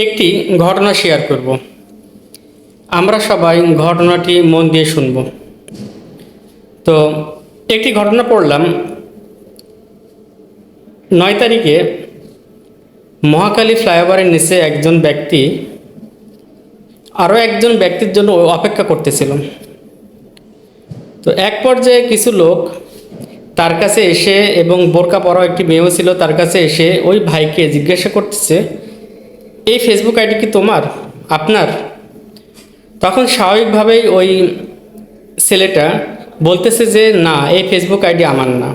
একটি ঘটনা শেয়ার করব। আমরা সবাই ঘটনাটি মন দিয়ে শুনব। তো একটি ঘটনা পড়লাম নয় তারিখে মহাকালী ফ্লাইওভারের নিচে একজন ব্যক্তি, আরও একজন ব্যক্তির জন্য অপেক্ষা করতেছিল। তো এক পর্যায়ে কিছু লোক তার কাছে এসে এবং বোরকা পরা একটি মেয়েও ছিল তার কাছে এসে ওই ভাইকে জিজ্ঞাসা করতেছে এই ফেসবুক আইডি কি তোমার? আপনার? তখন স্বাভাবিকভাবেই ওই ছেলেটা বলতেছে যে, না, এই ফেসবুক আইডি আমার না।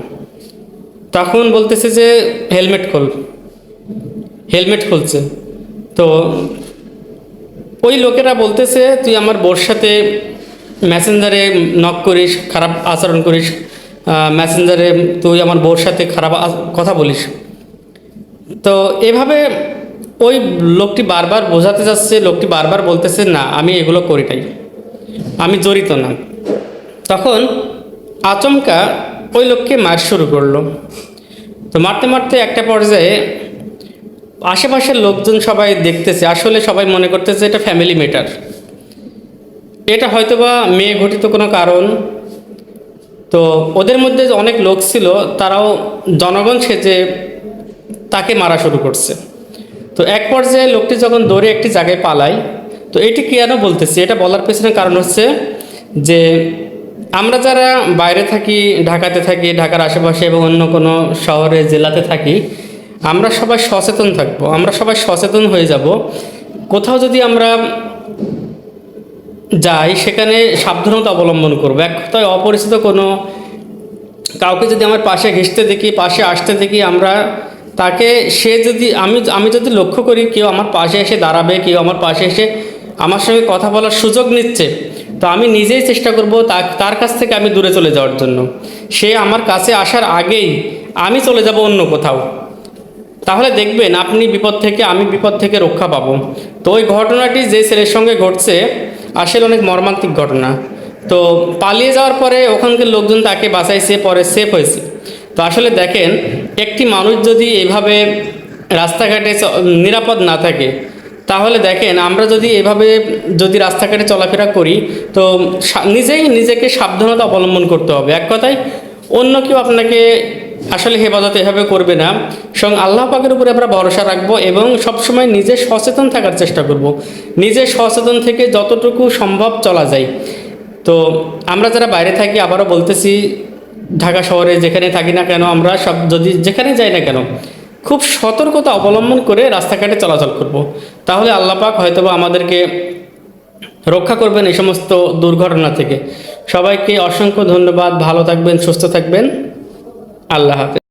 তখন বলতেছে যে, হেলমেট খোল। হেলমেট খুলছে। তো ওই লোকেরা বলতেছে, তুই আমার বোর সাথে মেসেঞ্জারে নক করিস, খারাপ আচরণ করিস মেসেঞ্জারে তুই আমার বোর সাথে খারাপ কথা বলিস। তো এভাবে ওই লোকটি বারবার বোঝাতে যাচ্ছে, লোকটি বারবার বলতেছে, না, আমি এগুলো করি নাই। আমি জড়িত না। তখন আচমকা ওই লোককে মার শুরু করল। তো মারতে মারতে একটা পর্যায়ে আশেপাশের লোকজন সবাই দেখতেছে, আসলে সবাই মনে করতেছে এটা ফ্যামিলি ম্যাটার এটা হয়তোবা মেয়ে ঘটিত কোনো কারণ। তো ওদের মধ্যে অনেক লোক ছিল, তারাও জনগণ সেজে তাকে মারা শুরু করছে। তো এক পর্যায়ে লোকটি যখন দৌড়ে একটি জায়গায় পালায়, তো এটি কেন বলতেছি? এটা বলার পেছনে কারণ হচ্ছে যে আমরা যারা বাইরে থাকি, ঢাকাতে থাকি, ঢাকার আশেপাশে এবং অন্য কোনো শহরে, জেলাতে থাকি, আমরা সবাই সচেতন থাকব, আমরা সবাই সচেতন হয়ে যাব। কোথাও যদি আমরা যাই, সেখানে সাবধানতা অবলম্বন করব। এক কথায় অপরিচিত কোনো কাউকে যদি আমার পাশে ঘেসতে দেখি, পাশে আসতে দেখি, আমরা তাকে সে যদি, আমি আমি যদি লক্ষ্য করি কেউ আমার পাশে এসে দাঁড়াবে, কেউ আমার পাশে এসে আমার সঙ্গে কথা বলার সুযোগ নিচ্ছে, তো আমি নিজেই চেষ্টা করব তার কাছ থেকে আমি দূরে চলে যাওয়ার জন্য। সে আমার কাছে আসার আগেই আমি চলে যাব অন্য কোথাও। তাহলে দেখবেন আপনি বিপদ থেকে, আমি বিপদ থেকে রক্ষা পাবো। তো ওই ঘটনাটি যে ছেলের সঙ্গে ঘটছে, আসলে অনেক মর্মান্তিক ঘটনা। তো পালিয়ে যাওয়ার পরে ওখানকার লোকজন তাকে বাঁচাইছে, পরে সেফ হয়েছে। তো আসলে দেখেন একটি মানুষ যদি এভাবে রাস্তাঘাটে নিরাপদ না থাকে, তাহলে দেখেন আমরা যদি এভাবে যদি রাস্তাঘাটে চলাফেরা করি, তো নিজেই নিজেকে সাবধানতা অবলম্বন করতে হবে। এক কথায়, অন্য কেউ আপনাকে আসলে হেফাজত এভাবে করবে না। সঙ্গে আল্লাহ পাকের উপরে আমরা ভরসা রাখব এবং সবসময় নিজে সচেতন থাকার চেষ্টা করব। নিজে সচেতন থেকে যতটুকু সম্ভব চলা যায়। তো আমরা যারা বাইরে থাকি, আবারও বলতেছি ঢাকা শহরে যেখানে থাকি না কেন, আমরা সব যদি যেখানে যাই না কেন, খুব সতর্কতা অবলম্বন করে রাস্তাঘাটে চলাচল করব। তাহলে আল্লাপাক হয়তো হয়তোবা আমাদেরকে রক্ষা করবেন এই সমস্ত দুর্ঘটনা থেকে। সবাইকে অসংখ্য ধন্যবাদ, ভালো থাকবেন, সুস্থ থাকবেন। আল্লাহ হাফেজ।